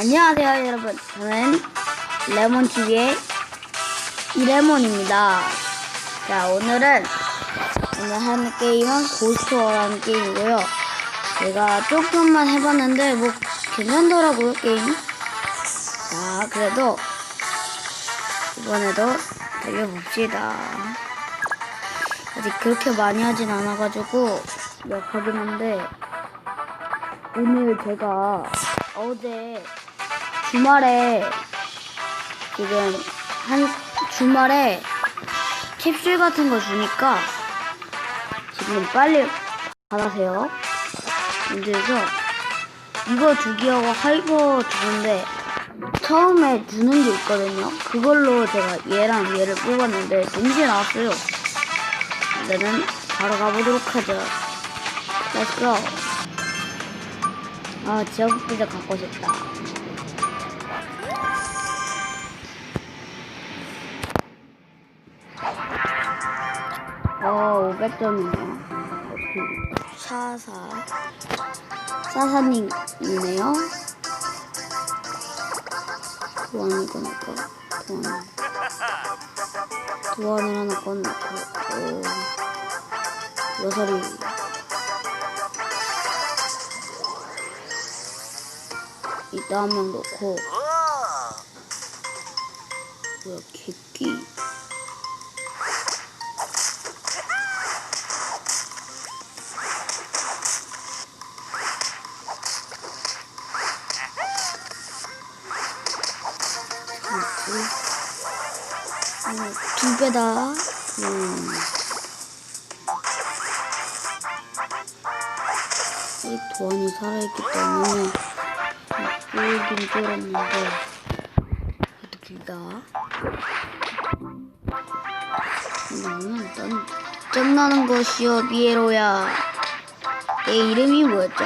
안녕하세요 여러분. 저는 레몬TV의 이레몬입니다. 자 오늘은 오늘 하는 게임은 고스트워라는 게임이고요. 제가 조금만 해봤는데 뭐 괜찮더라고요 게임. 자 그래도 이번에도 달려봅시다. 아직 그렇게 많이 하진 않아가지고 몇 하긴 한데 오늘 제가 어제 주말에 지금 한 주말에 캡슐 같은 거 주니까 지금 빨리 받아세요. 문제에서 이거 주기하고 하이버 주는데 처음에 주는 게 있거든요. 그걸로 제가 얘랑 얘를 뽑았는데 동시에 나왔어요. 일단은 바로 가보도록 하죠. Go. 아, 지역비자 갖고 싶다. 500점이네요. 샤사. 사사님이네요. 도안이 거니까, 도안. 도안을 하나 꺼놓고, 오. 여설이. 이따 한 명 넣고 뭐야 개끼 어, 두 배다 음. 이 도안이 살아있기 때문에 보이긴 쫄았는데 그래도 길다 나는 난 짱나는 것이여 비에로야 내 이름이 뭐였죠?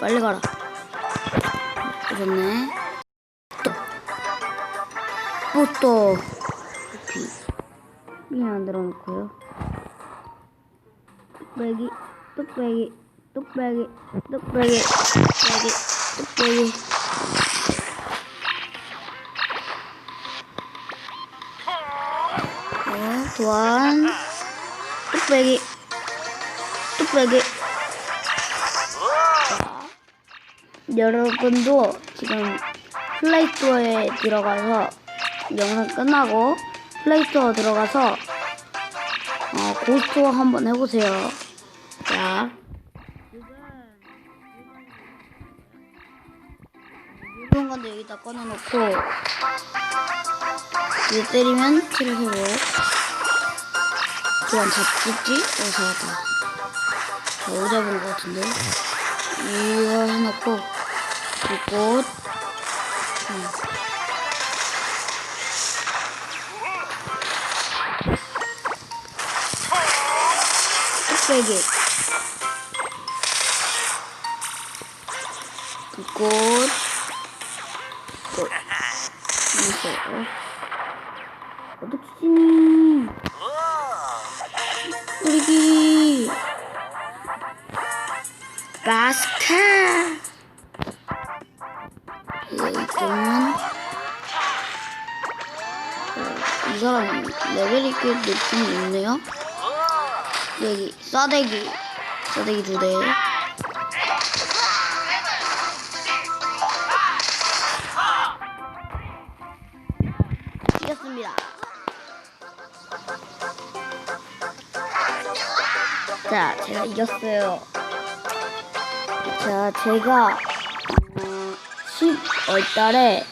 빨리 가라. 오셨네. 또 또. 비 그냥 안 들어 놓고요. 뚝배기 뚝배기 뚝배기 뚝배기 뚝배기 뚝배기. 어, 도안. 뚝배기 뚝배기 여러분도 지금 플레이스토어에 들어가서 영상 끝나고 플레이스토어 들어가서 어, 고스트워 한번 해보세요. 자. 이런 건데 여기다 꺼내놓고 이제 때리면 치료해보 그냥 잡겠지? 어 잡았다 자, 오 잡은 것 같은데 이거 해놓고 불꽃 음. 뚝배기 불꽃 꽃 이거 어둑지 이 사람 레벨이 꽤 느낌이 있네요. 여기 싸대기 싸대기 두 대. 이겼습니다. 자 제가 이겼어요. 자 제가 어, 10월 달에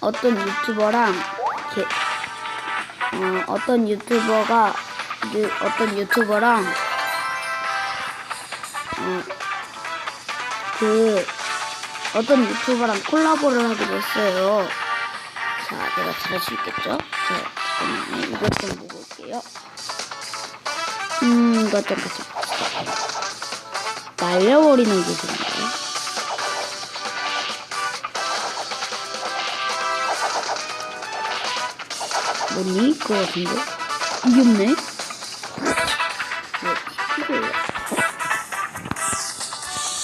어떤 유튜버랑 게, 어, 어떤 유튜버가 유, 어떤 유튜버랑 어, 그 어떤 유튜버랑 콜라보를 하기로 했어요. 자, 내가 잘할 수 있겠죠? 자, 잠깐만요. 이것 좀 보고 올게요. 음, 이것 좀 봅시다. 날려버리는 기술인가 뭐니? 그거 같은데? 이게 없네? 뭐, 이거야.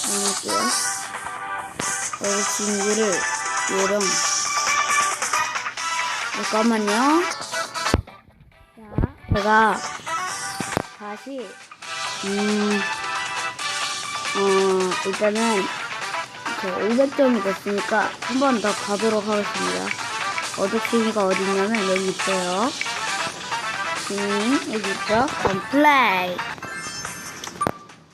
안할게요. 여기 진지를 얘랑. 잠깐만요. 자, 제가 다시, 음, 어, 일단은, 500점이 됐으니까 한 번 더 가도록 하겠습니다. 어둑신이가 어디 있냐면 여기 있어요. 음, 여기 있죠? 그럼 플레이.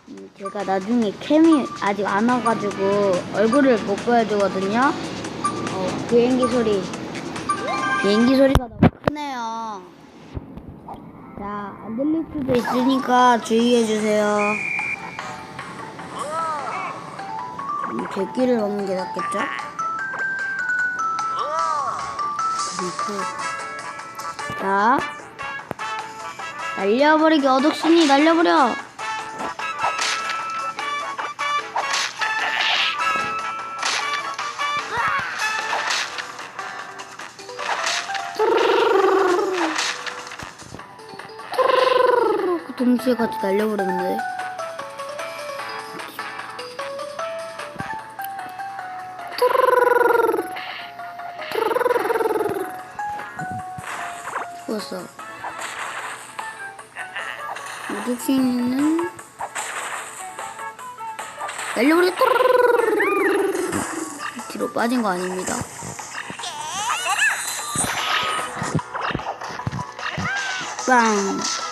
음, 제가 나중에 캠이 아직 안 와가지고 얼굴을 못 보여주거든요. 어, 비행기 소리. 비행기 소리가 너무 크네요. 자, 안 들릴 수도 있으니까 주의해주세요. 음, 개끼를 먹는 게 낫겠죠? 그리고, 자, 날려버리기 어둑신이 날려버려! 그 동시에 같이 날려버렸는데. 우두신은 날려버려. 뒤로 빠진 거 아닙니다. 빵.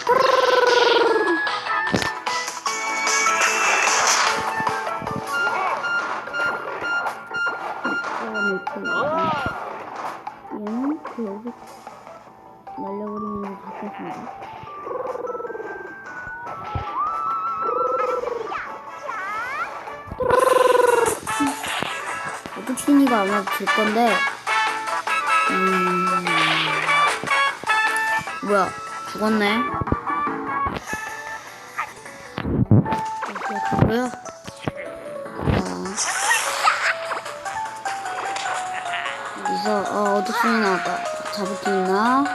어둑신이가 아마 질 건데, 음, 뭐야, 죽었네. 자. 여기서 어 어둑순이 나왔다 잡을 게 있나.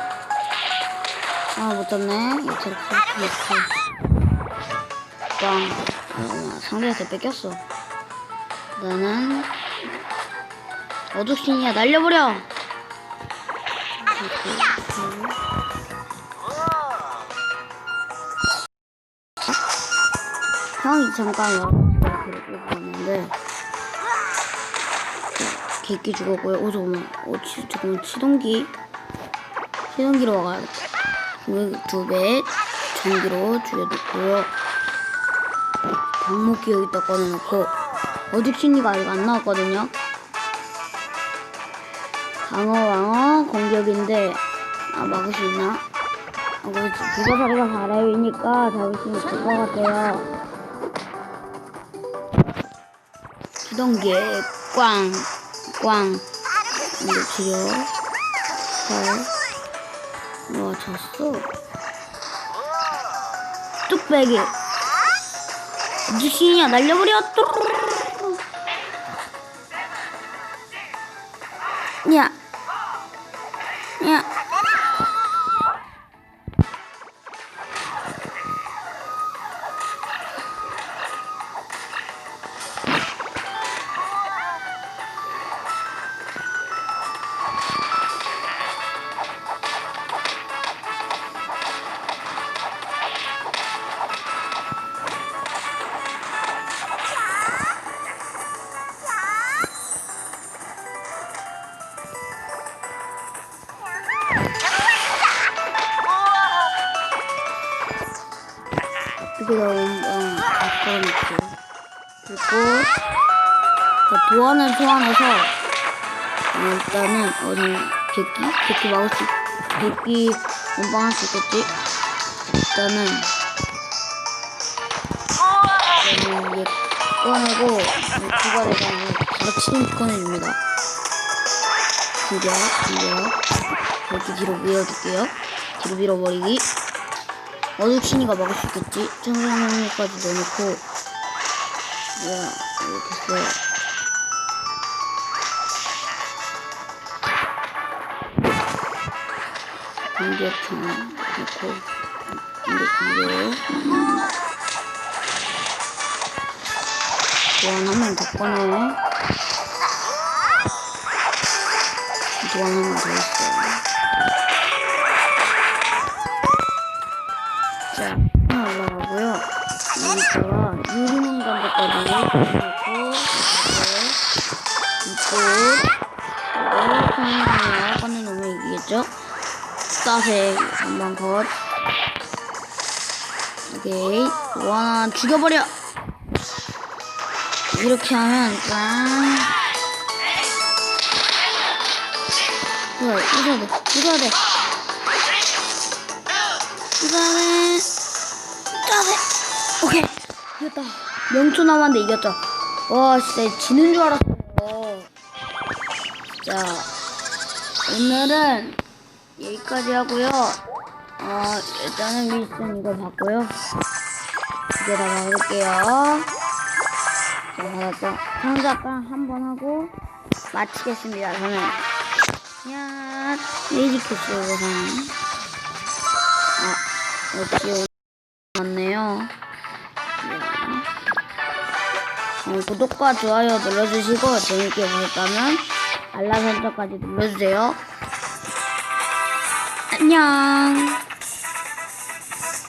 아못 잡네. 이렇게 이렇게 이렇게. 빵. 어, 상대한테 뺏겼어. 나는 어둑신이야 날려버려. 형이 잠깐 봤는데 개끼 죽었고요. 오 잠깐만. 오 치, 잠깐만 치동기. 치동기로 와가야겠다. 두배 전기로 죽여놓고요. 방목기 여기다 꺼내놓고 어둑신이가 아직 안 나왔거든요. 방어 방어 공격인데 아 막을 수 있나? 아, 그렇지. 불가사리가 바람이니까 잡을 수 있을 것 같아요. 기동기 꽝. 꽝 지려 헐와 졌어 뚝배기 무신이야 날려버려 뚜 야 야. 자, 도안을 소환해서 어, 일단은 어디 객기? 객기 막을 수 객기 원방 할 수 있겠지? 일단은 저는 얘 꺼내고 두발에다가 바로 치는 꺼내줍니다 공격 공격 이렇게 뒤로 밀어줄게요 뒤로 밀어버리기 어둑신이가 막을 수 있겠지? 청소년까지 넣어놓고 뭐야 이렇게 써요 공격형 넣고 공격 공격 보안하면 더 꺼내 도안 하나 더 있어요. 자, 하나 올라가고요. 여기다가 유리문 감자까지 넣고, 이렇게, 이거, 하나 꺼내놓으면 이기겠죠? 따색 한번 컷. 오케이. 이거 하나 죽여버려! 이렇게 하면, 짠. 부숴야 돼. 부숴야 돼. 부숴야 돼. 부숴야 돼. 오케이. 이겼다. 명초 남았는데 이겼죠. 와, 진짜 지는 줄 알았어요. 자, 오늘은 여기까지 하고요. 어, 일단은 밀슨 이거 받고요. 이제 다 받을게요. 자, 받았죠. 상자빵 한 번 하고 마치겠습니다. 저는. 야, 레이지코스 이거는. 아, 역시 맞네요. 어, 구독과 좋아요 눌러주시고 재밌게 보셨다면 알람 설정까지 눌러주세요. 안녕.